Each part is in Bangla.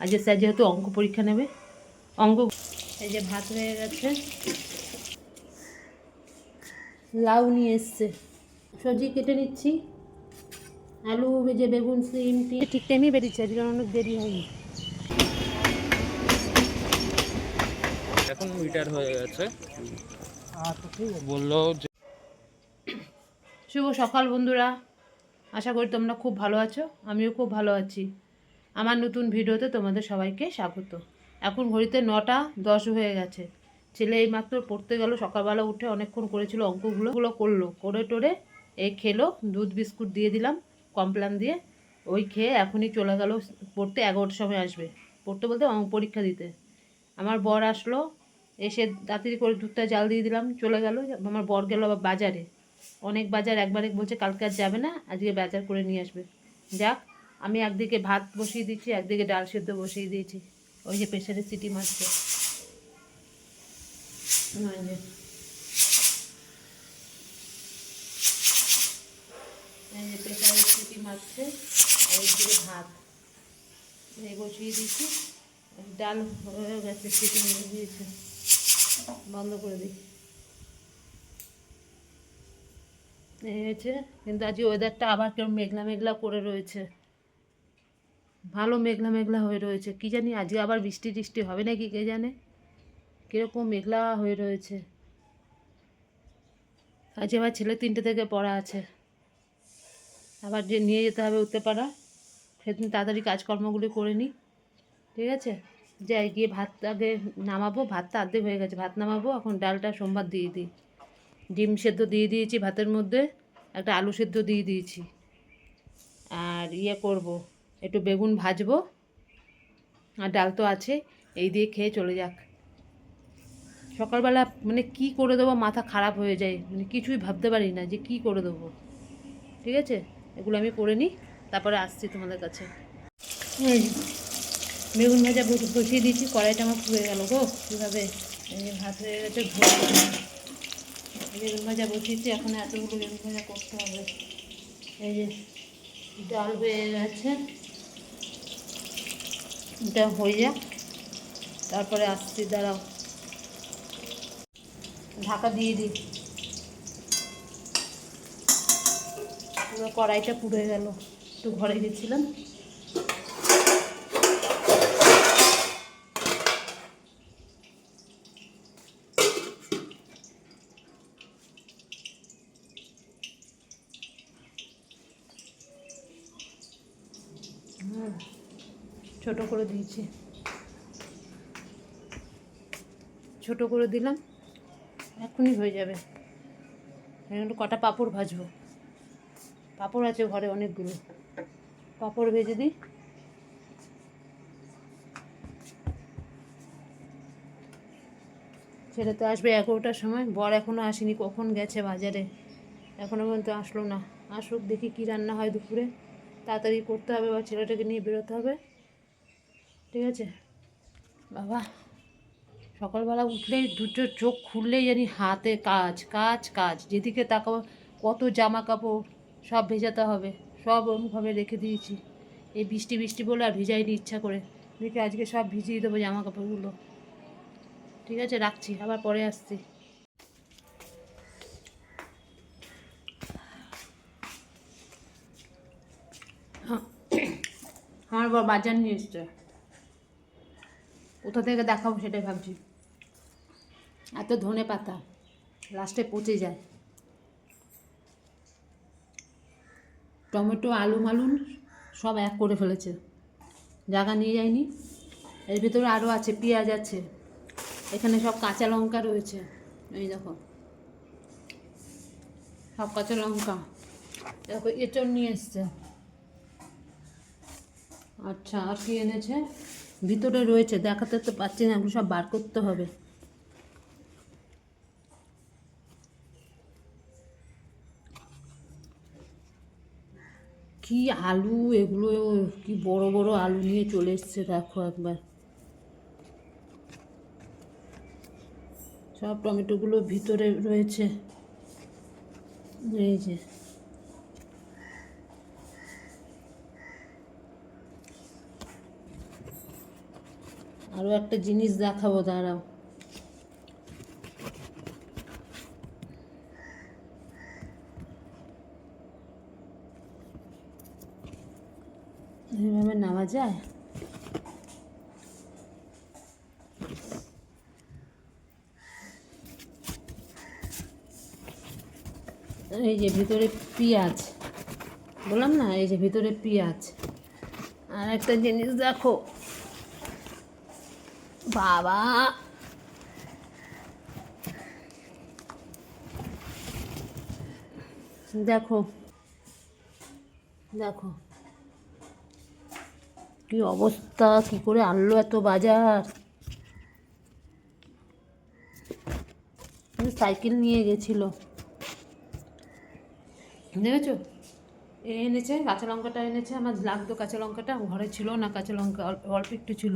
আজকে স্যার যেহেতু অঙ্ক পরীক্ষা নেবে অঙ্ক এই যে ভাত হয়ে গেছে। লাউ নিয়ে এসছে। সবজি কেটে নিচ্ছি। আলু ভেজে বেগুন সিম টি ঠিক টাইমেই বেরিয়েছে আজকে অনেক দেরি হয়নি। এখন মিটার হয়ে গেছে। বলল যে শুভ সকাল বন্ধুরা। আশা করি তোমরা খুব ভালো আছো আমিও খুব ভালো আছি। আমার নতুন ভিডিওতে তোমাদের সবাইকে স্বাগত। এখন ঘড়িতে নটা দশ হয়ে গেছে। ছেলে এইমাত্র পড়তে গেল, সকালবেলা উঠে অনেকক্ষণ করেছিল অঙ্কগুলো। ওগুলো করল, করে টোরে এই খেলো, দুধ বিস্কুট দিয়ে দিলাম, কমপ্লান দিয়ে, ওই খেয়ে এখনই চলে গেল পড়তে এগারোটার সময় আসবে। পড়তে বলতে অঙ্ক পরীক্ষা দিতে। আমার বর আসলো, এসে তাড়াতাড়ি করে দুধটা জাল দিয়ে দিলাম, চলে গেল। আমার বর গেল আবার বাজারে। অনেক বাজার, একবারে বলছে কালকে আর যাবে না, আজকে বাজার করে নিয়ে আসবে। যাক আমি একদিকে ভাত বসিয়ে দিচ্ছি, একদিকে ডাল সেদ্ধ বসিয়ে দিয়েছি। ওই যে প্রেশারে সিটি মারছে। যে। সিটি মারছে ভাত। বসিয়ে ডাল হয়ে গেছে, সিটি দিয়েছে বন্ধ করে দিই। হয়েছে, কিন্তু আজকে ওয়েদারটা আবার কেউ মেঘলা মেঘলা করে রয়েছে। ভালো মেঘলা মেঘলা হয়ে রয়েছে। কি জানি আজকে আবার বৃষ্টি টিষ্টি হবে নাকি কে জানে? কীরকম মেঘলা হয়ে রয়েছে। আজকে আবার ছেলে তিনটে থেকে পড়া আছে। আবার যে নিয়ে যেতে হবে উঠতে পারা। সেদিন তাড়াতাড়ি কাজকর্মগুলি করে নিই। ঠিক আছে? যাই, গিয়ে ভাত আগে নামাবো। ভাতটা অর্ধেক হয়ে গেছে। ভাত নামাবো। এখন ডালটা সোমবার দিয়ে দিই। ডিম সেদ্ধ দিয়ে দিয়েছি ভাতের মধ্যে। একটা আলু সেদ্ধ দিয়ে দিয়েছি। আর ইয়ে করব। একটু বেগুন ভাজবো। আর ডাল তো আছে, এই দিয়ে খেয়ে চলে যাক। সকালবেলা মানে কি করে দেবো, মাথা খারাপ হয়ে যায়। মানে কিছুই ভাবতে পারি না যে কি করে দেবো। ঠিক আছে? এগুলো আমি করে নিই, তারপরে আসছি তোমাদের কাছে। বেগুন ভাজা বস- বসিয়ে দিয়েছি, কড়াইটা আমার পুড়ে গেল গো। কীভাবে? ভাত হয়ে গেছে বেগুন ভাজা বসিয়েছি, এখন এতগুলো বেগুন ভাজা করতে হবে। এই যে ডাল হয়ে গেছে। এটা হয়ে তারপরে আসছি, দাঁড়াও। ঢাকা দিয়ে দিই। পুরো কড়াইটা পুড়ে গেল। একটু ঘরে গেছিলাম হুম, ছোট করে দিয়েছি। ছোট করে দিলাম, এখনই হয়ে যাবে। একটু কটা পাঁপড় ভাজবো। পাঁপড় আছে ঘরে অনেকগুলো। পাঁপড় ভেজে দিই। ছেলে তো আসবে এগারোটার সময়, বর এখনও আসেনি, কখন গেছে বাজারে? এখনও পর্যন্ত আসলো না। আসুক দেখি কী রান্না হয় দুপুরে। তাড়াতাড়ি করতে হবে বা ছেলেটাকে নিয়ে বেরোতে হবে। ঠিক আছে? বাবা সকালবেলা উঠলেই দুটো চোখ খুললেই জানি হাতে কাজ কাজ কাজ। যেদিকে তাকাবো কত জামা কাপড় সব ভেজাতে হবে সব ওরমভাবে রেখে দিয়েছি। এই বৃষ্টি বৃষ্টি বলে আর ভিজাইনি ইচ্ছা করে। দেখি আজকে সব ভিজিয়ে দেবো জামা কাপড়গুলো ঠিক আছে রাখছি আবার পরে আসছি। আমার বর বাজার নিয়ে এসছে। কোথা থেকে দেখাবো সেটাই ভাবছি। এত ধনে পাতা লাস্টে পচে যায়। টমেটো, আলু, মালুন সব এক করে ফেলেছে। জায়গা নিয়ে যায়নি। এর ভিতরে আরও আছে, পেঁয়াজ আছে। এখানে সব কাঁচা লঙ্কা রয়েছে। এই দেখো। সব কাঁচা লঙ্কা। দেখো এঁচড় নিয়ে এসছে। আচ্ছা আর কি এনেছে? ভিতরে রয়েছে, দেখাতে তো পাচ্ছি না, এগুলো সব বার করতে হবে। কি আলু, এগুলো কি বড় বড় আলু নিয়ে চলে এসছে, দেখো একবার। সব টমেটোগুলো ভিতরে রয়েছে। এই যে। আরও একটা জিনিস দেখাবো, দাঁড়াও। এইভাবে নেওয়া যায়? এই যে ভিতরে পেঁয়াজ। বললাম না, এই যে ভিতরে পেঁয়াজ। আর একটা জিনিস দেখো। বাবা। দেখো দেখো। কি অবস্থা, কি করে আনলো এত বাজার? সাইকেল নিয়ে গেছিল। দেখেছ? এ এনেছে, কাঁচা লঙ্কাটা এনেছে, আমার লাগতো কাঁচা লঙ্কাটা ঘরে ছিল না, কাঁচা লঙ্কা অল্প অল্প একটু ছিল।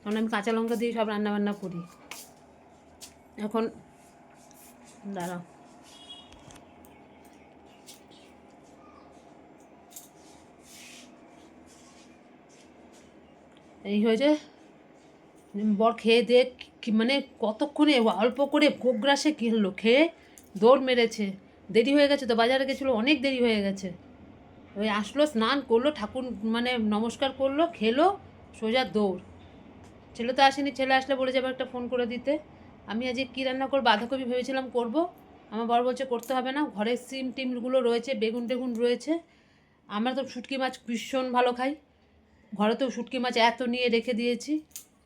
কারণ আমি কাঁচা লঙ্কা দিয়ে সব রান্না বান্না করি। এখন, দাঁড়াও। এই হয়েছে, বর খেয়ে দিয়ে মানে কতক্ষণে অল্প করে গোগ্রাসে কিনলো, খেয়ে দৌড় মেরেছে। দেরি হয়ে গেছে তো, বাজারে গেছিল, অনেক দেরি হয়ে গেছে। ওই আসলো, স্নান করল, ঠাকুর মানে নমস্কার করল, খেলো, সোজা দৌড়। ছেলে তো আসেনি, ছেলে আসলে বলে যাবে একটা ফোন করে দিতে। আমি আজকে কী রান্না করব, বাঁধাকপি ভেবেছিলাম করব। আমার বর বলছে করতে হবে না ঘরের সিম টিমগুলো রয়েছে, বেগুন টেগুন রয়েছে। আমরা তো শুটকি মাছ ভীষণ ভালো খাই। ঘরে তো শুটকি মাছ এত নিয়ে রেখে দিয়েছি।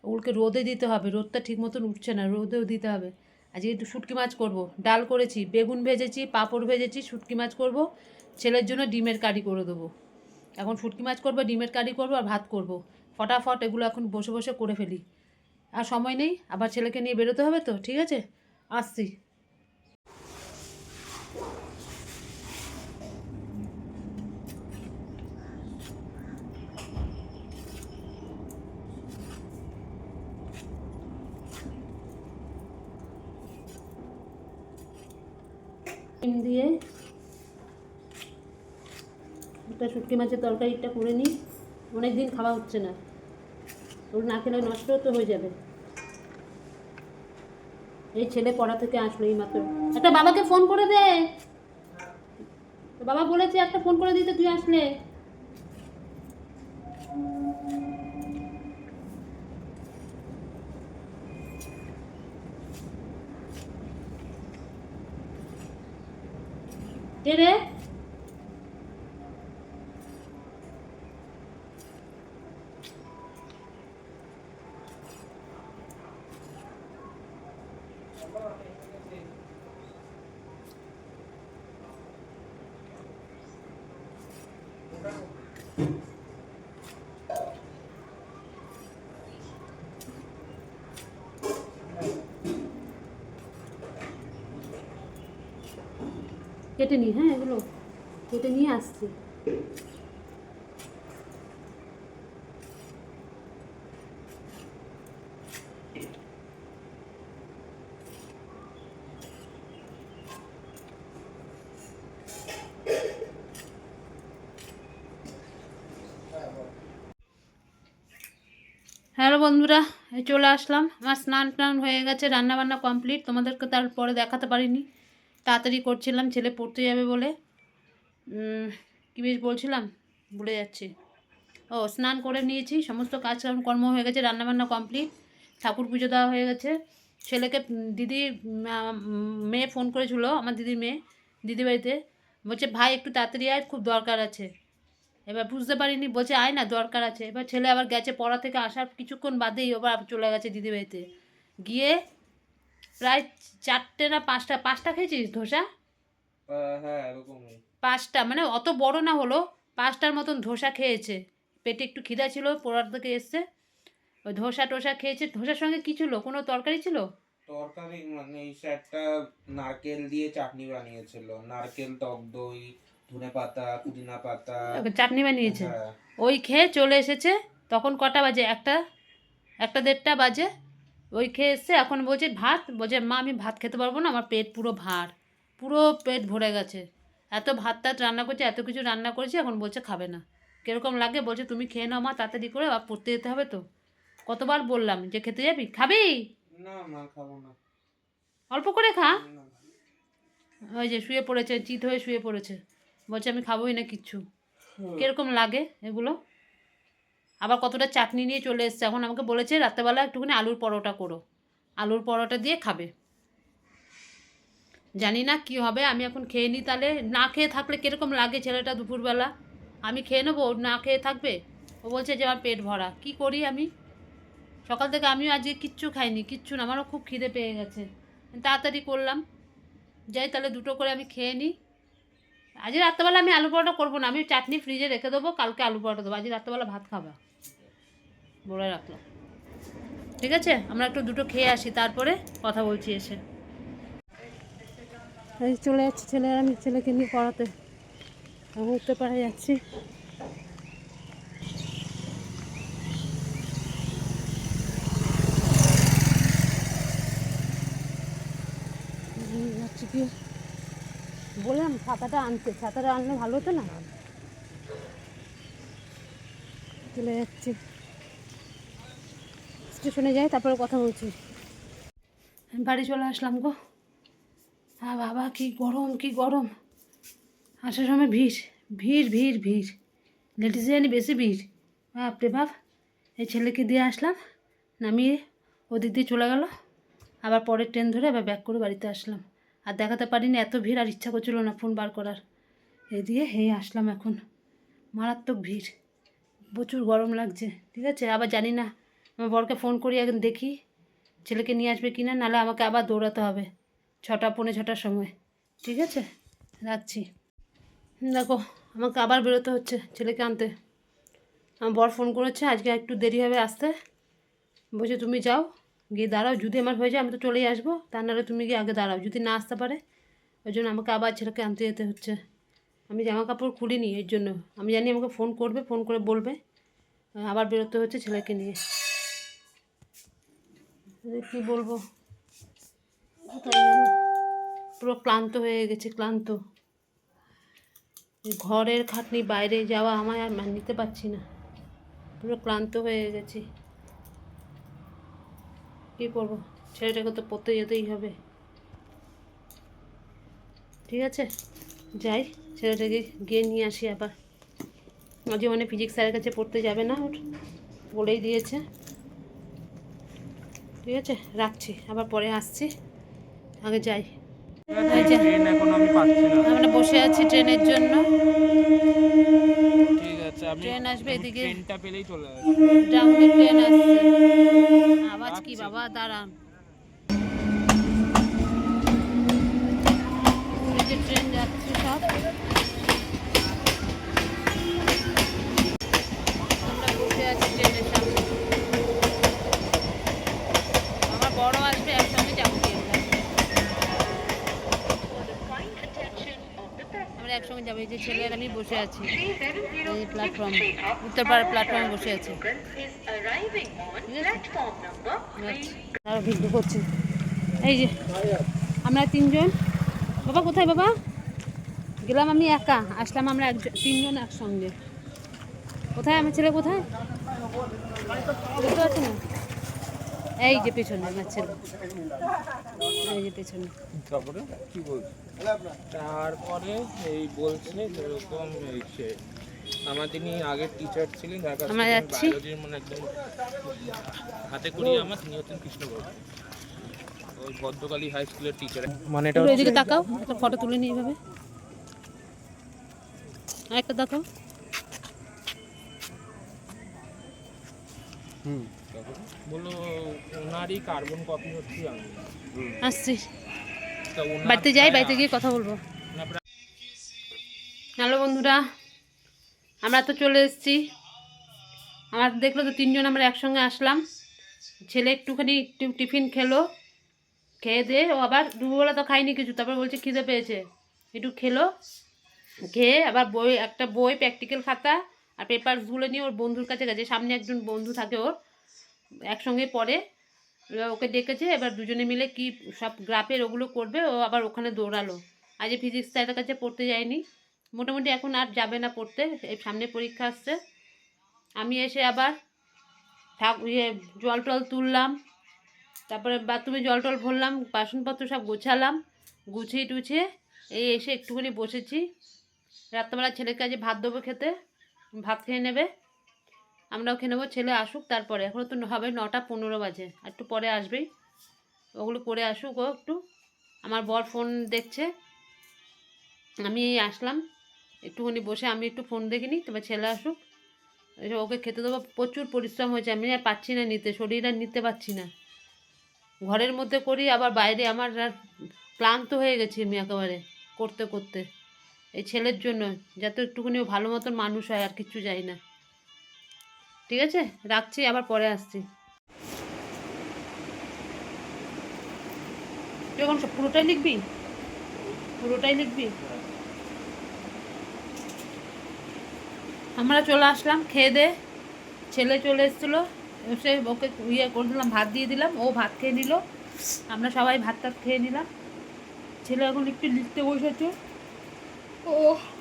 ওগুলোকে রোদে দিতে হবে, রোদটা ঠিক মতন উঠছে না, রোদেও দিতে হবে। আজকে একটু শুটকি মাছ করব, ডাল করেছি, বেগুন ভেজেছি, পাঁপড় ভেজেছি, শুটকি মাছ করব। ছেলের জন্য ডিমের কারি করে দেবো। এখন শুটকি মাছ করব, ডিমের কারি করব আর ভাত করব। ফটাফট এগুলো এখন বসে বসে করে ফেলি। আর সময় নেই, আবার ছেলেকে নিয়ে বেরোতে হবে তো, ঠিক আছে? আসছি। দিয়ে একটা শুটকি মাছের তরকারিটা করে নিই। অনেক দিন খাওয়া হচ্ছে না। ওর না খেলে নষ্ট তো হয়ে যাবে। এই ছেলে পড়া থেকে আসলো এই মাত্র একটা বাবাকে ফোন করে দে। বাবা বলেছে একটা ফোন করে দিতে, তুই আসলে। কে রে? কেটে নি হ্যাঁ এগুলো কেটে নিয়ে আসছি হ্যালো বন্ধুরা চলে আসলাম। আমার স্নান টান হয়ে গেছে রান্না বান্না কমপ্লিট। তোমাদেরকে তারপরে দেখাতে পারিনি। তাড়াতাড়ি করছিলাম, ছেলে পড়তে যাবে বলে। কী বেশ বলছিলাম? ভুলে যাচ্ছি। ও, স্নান করে নিয়েছি, সমস্ত কাজ কর্ম হয়ে গেছে, রান্নাবান্না কমপ্লিট। ঠাকুর পুজো দেওয়া হয়ে গেছে। ছেলেকে দিদি মেয়ে ফোন করেছিল, আমার দিদির মেয়ে দিদি বাড়িতে। বলছে, ভাই, একটু তাড়াতাড়ি আয়, খুব দরকার আছে। এবার বুঝতে পারিনি বলছে আয় না দরকার আছে। এবার ছেলে আবার গেছে পড়া থেকে আসার কিছুক্ষণ বাদেই আবার চলে গেছে দিদি বাড়িতে। গিয়ে প্রায় চারটে না পাঁচটা পাঁচটা খেয়েছিস ধোসা? হ্যাঁ পাঁচটা মানে অত বড় না হলো পাঁচটার মতন ধোসা খেয়েছে। পেটে একটু খিদা ছিল পড়ার থেকে এসছে। ওই ধোসা টোসা খেয়েছে। ধোসার সঙ্গে কী ছিল? কোনো তরকারি ছিল? তরকারি মানে স্যারটা নারকেল দিয়ে চাটনি বানিয়েছিল। নারকেল টক দই ধনে পাতা পুদিনা পাতা। চাটনি বানিয়েছে। হ্যাঁ। ওই খেয়ে চলে এসেছে। তখন কটা বাজে? একটা? একটা দেড়টা বাজে। ওই খেয়ে এসছে এখন বলছে ভাত? বলছে মা আমি ভাত খেতে পারব না আমার পেট পুরো ভার। পুরো পেট ভরে গেছে। এত ভাত টাত রান্না করছে এত কিছু রান্না করেছি এখন বলছে খাবে না। কীরকম লাগে? বলছে তুমি খেয়ে নাও মা তাড়াতাড়ি করে আবার পড়তে যেতে হবে তো। কতবার বললাম যে খেতে যাবি? খাবি? না মা খাব না। অল্প করে খা। ওই যে শুয়ে পড়েছে চিত হয়ে শুয়ে পড়েছে। বলছে আমি খাবোই না কিচ্ছু কীরকম লাগে এগুলো? আবার কতটা চাটনি নিয়ে চলে এসছে। এখন আমাকে বলেছে রাত্রেবেলা একটুখানি আলুর পরোটা করো। আলুর পরোটা দিয়ে খাবে। জানি না কি হবে আমি এখন খেয়ে নিই তাহলে। না খেয়ে থাকলে কীরকম লাগে ছেলেটা দুপুরবেলা? আমি খেয়ে নেব? না খেয়ে থাকবে? ও বলছে যে আমার পেট ভরা। কি করি আমি? সকাল থেকে আমিও আজকে কিচ্ছু খাইনি কিচ্ছু না। আমারও খুব খিদে পেয়ে গেছে। তাড়াতাড়ি করলাম। যাই তাহলে দুটো করে আমি খেয়ে নিই আজ রাত্রেবেলা আমি আলু পরোটা করব না, আমি চাটনি ফ্রিজে রেখে দেবো, কালকে আলু পরোটা দেবো। আজ রাত্রেবেলা ভাত খাবা। বলে রাখলাম ঠিক আছে? আমরা একটু দুটো খেয়ে আসি, তারপরে কথা বলছি এসে। এই চলে যাচ্ছি ছেলে আমি ছেলেকে নিয়ে পড়াতে। উঠতে পারে যাচ্ছি। যাচ্ছি বললাম, ছাতাটা আনতে। ছাতাটা আনলে ভালো হতো না? চলে যাচ্ছি। স্টেশনে যাই, তারপরে কথা বলছি। বাড়ি চলে আসলাম গো। হ্যাঁ বাবা, কি গরম কি গরম। আসার সময় ভিড় ভিড় ভিড় ভিড়। লেডিসে জানি বেশি ভিড়। বাপরে বাপ, এই ছেলেকে দিয়ে আসলাম, নামিয়ে ওদিক দিয়ে চলে গেল। আবার পরের ট্রেন ধরে আবার ব্যাক করে বাড়িতে আসলাম। আর দেখাতে পারিনি, এত ভিড় আর ইচ্ছা করছিল না ফোন বার করার। এই দিয়ে হেই আসলাম এখন। মারাত্মক ভিড়। প্রচুর গরম লাগছে, ঠিক আছে? আবার জানি না, আমার বরকে ফোন করি এখন দেখি, ছেলেকে নিয়ে আসবে কি না নাহলে আমাকে আবার দৌড়াতে হবে, ছটা, পৌনে ছটার সময়। ঠিক আছে? রাখছি। দেখো, আমাকে আবার বেরোতে হচ্ছে ছেলেকে আনতে। আমার বর ফোন করেছে, আজকে একটু দেরি হবে আসতে। বলছে, তুমি যাও গিয়ে দাঁড়াও, যদি আমার হয়ে যায় আমি তো চলেই আসব। তা নাহলে তুমি গিয়ে আগে দাঁড়াও, যদি না আসতে পারে, ওই জন্য আমাকে আবার ছেলেকে আনতে যেতে হচ্ছে। আমি জামা কাপড় খুলিনি, এর জন্য। আমি জানি আমাকে ফোন করবে, ফোন করে বলবে। আবার বেরোতে হচ্ছে ছেলেকে নিয়ে। কী বলব? পুরো ক্লান্ত হয়ে গেছে, ক্লান্ত। ঘরের খাটনি, বাইরে যাওয়া আমায় আর নিতে পারছি না। পুরো ক্লান্ত হয়ে গেছি। কী করব? ছেলেটাকে তো পড়তে যেতেই হবে। ঠিক আছে? যাই ছেলেটাকে গিয়ে নিয়ে আসি আবার। মাঝে মানে ফিজিক্স স্যারের কাছে পড়তে যাবে না ওর? বলেই দিয়েছে। ঠিক আছে রাখছি। আবার পরে আসছি। আগে যাই। আমরা বসে আছি ট্রেনের জন্য। ঠিক আছে আমি ট্রেন আসবে এদিকে। ট্রেনটা পেলেই চলে আসব। ডাউনের ট্রেন আসছে। আওয়াজ কি বাবা? দাঁড়ান। ট্রেন যাচ্ছে সব। আমরা বসে আছি ট্রেনের সামনে আমার বড় আসবে একসঙ্গে যাব কি আমরা আমরা একসঙ্গে যাব এই যে ছেলে আর আমি বসে আছি। এই প্ল্যাটফর্ম উত্তরপাড়া প্ল্যাটফর্মে বসে আছি। ভিডিও করছি। এই যে আমরা তিনজন। বাবা কোথায় বাবা? গেলাম আমি একা আসলাম আমরা একজন তিনজন একসঙ্গে। কোথায় আমার ছেলে কোথায়? বুঝতে পারছি না? এই যে পেছনে আমার ছেলে এই যে পেছনে। তারপরে কি বলছে? তারপরে এই বলছে যেরকম সে আমার যিনি আগের টিচার ছিলেন যার কাছ আমরা যাচ্ছি। মানে একদম হাতে করিয়ে আমার তিনি হচ্ছেন কৃষ্ণবাবু ওই ভদ্রকালী হাই স্কুলের টিচার মানে এটা এদিকে তাকাও একটা ফটো তুলে এভাবে। আর একটা দেখাও। বলল ওনারই কার্বন কপি হচ্ছে আমি। আসছি। বাড়িতে যাই বাড়িতে গিয়ে কথা বলব। হ্যালো বন্ধুরা আমরা তো চলে এসেছি। আমার দেখল তো তিনজন আমরা একসঙ্গে আসলাম। ছেলে একটুখানি একটু টিফিন খেলো। খেয়ে দিয়ে ও আবার দুপুরবেলা তো খাইনি কিছু তারপর বলছে খিদে পেয়েছে। একটু খেলো। খেয়ে আবার বই একটা বই প্র্যাকটিক্যাল খাতা আর পেপার পেপারসগুলো নিয়ে ওর বন্ধুর কাছে গেছে। সামনে একজন বন্ধু থাকে ওর। একসঙ্গে পড়ে। এবার ওকে ডেকেছে, এবার দুজনে মিলে কি সব গ্রাফের ওগুলো করবে, ও আবার ওখানে দৌড়ালো। আজ ফিজিক্স স্যারের কাছে পড়তে যায়নি। মোটামুটি এখন আর যাবে না পড়তে এই সামনে পরীক্ষা আসছে। আমি এসে আবার ঠাক ইয়ে জল টল তুললাম, তারপরে বাথরুমে জল টল ভরলাম, বাসনপত্র সব গোছালাম, গুছিয়ে টুছিয়ে এই এসে একটুখানি বসেছি। রাত্রেবেলা ছেলের কাছে ভাত দেবো খেতে, ভাত খেয়ে নেবে। আমরাও খেয়ে নেব, ছেলে আসুক, তারপরে। এখনও তো হবে নটা পনেরো বাজে। একটু পরে আসবেই ওগুলো করে আসুক ও একটু। আমার বর ফোন দেখছে। আমি আসলাম। একটুখানি বসে আমি একটু ফোন দেখিনি তবে ছেলে আসুক। ওকে খেতে দেবো। প্রচুর পরিশ্রম হয়েছে। আমি আর পাচ্ছি না নিতে, শরীর আর নিতে পারছি না। ঘরের মধ্যে করি, আবার বাইরে আমার আর ক্লান্ত হয়ে গেছি আমি একেবারে করতে করতে। এই ছেলের জন্য, যাতে একটুখানি ভালো মতন মানুষ হয়, আর কিচ্ছু যাই না। ঠিক আছে? রাখছি, আবার পরে আসছি। সব পুরোটাই লিখবি? পুরোটাই লিখবি? আমরা চলে আসলাম, খেয়ে দে। ছেলে চলে এসেছিল, এসে ওকে ইয়ে করে দিলাম, ভাত দিয়ে দিলাম। ও ভাত খেয়ে নিল। আমরা সবাই ভাত টাত খেয়ে নিলাম। ছেলে এখন একটু লিখতে বসেছে। ও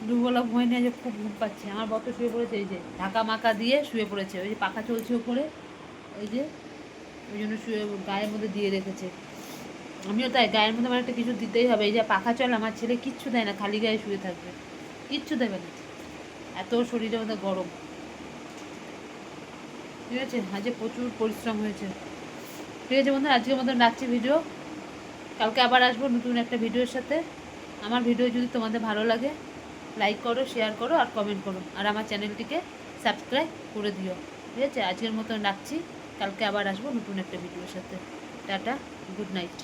দুবেলা ভয় নিয়ে যে খুব ঘুম পাচ্ছে। আমার বত শুয়ে পড়েছে, এই যে ঢাকা মাকা দিয়ে শুয়ে পড়েছে। ওই যে পাখা চলছে উপরে ওই যে, ওই জন্য শুয়ে গায়ের মধ্যে দিয়ে রেখেছে। আমিও তাই, গায়ের মধ্যে আমার একটা কিছু দিতেই হবে। এই যে পাখা চলে, আমার ছেলে কিচ্ছু দেয় না, খালি গায়ে শুয়ে থাকবে। কিচ্ছু দেবে না। এত শরীরের মধ্যে গরম। ঠিক আছে? আজকে প্রচুর পরিশ্রম হয়েছে। ঠিক আছে বন্ধু আজকের মতন রাখছি ভিডিও। কালকে আবার আসব নতুন একটা ভিডিওর সাথে। আমার ভিডিও যদি তোমাদের ভালো লাগে লাইক করো শেয়ার করো আর কমেন্ট করো। আর আমার চ্যানেলটিকে সাবস্ক্রাইব করে দিও। ঠিক আছে? আজকের মতন রাখছি। কালকে আবার আসব নতুন একটা ভিডিওর সাথে। Tata good night